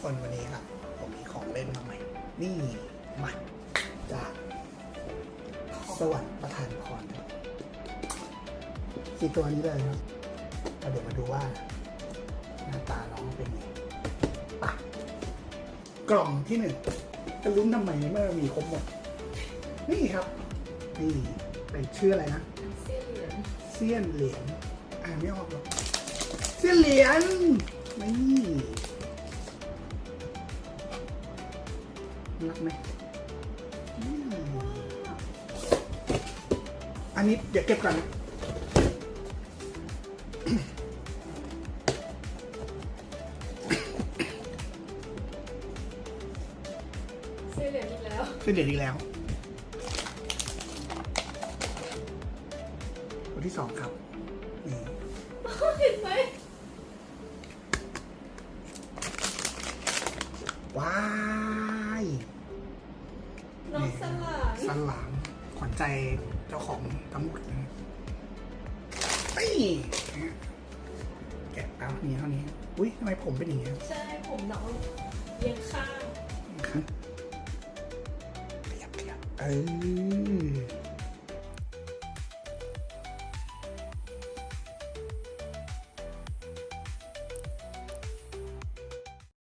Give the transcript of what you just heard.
คนวันนี้ครับ ผมมีของเล่นมาใหม่ นี่มาจากสวรรค์ประทานพรครับสี่ตัวนี้เลยครับแล้วเดี๋ยวมาดูว่า หน้าตาน้องเป็นไงปะกล่องที่หนึ่งจะลุ้นทำไมเมื่อมีครบหมด นี่ครับ นี่เป็นชื่ออะไรนะเสี้ยเหรียญเซียนเหรียญอ่านไม่ออกหรอกเซียนเหรียญ รักไหมอืมอันนี้เดี๋ยวเก็บก่อนนะเสี้ยเหรียญอีกแล้วเซียนเหรียญอีกแล้วตัวที่สองครับนี่เห็นไหมว้าย น้องส ลานสลามขวัญใจเจ้าของทั้งหมดนะครับนี่แกะเอานี่เท่านี้ อุ้ยทำไมผมเป็นอย่างนี้ใช่ผมน้องเอียงข้างครับขยับขยับเออ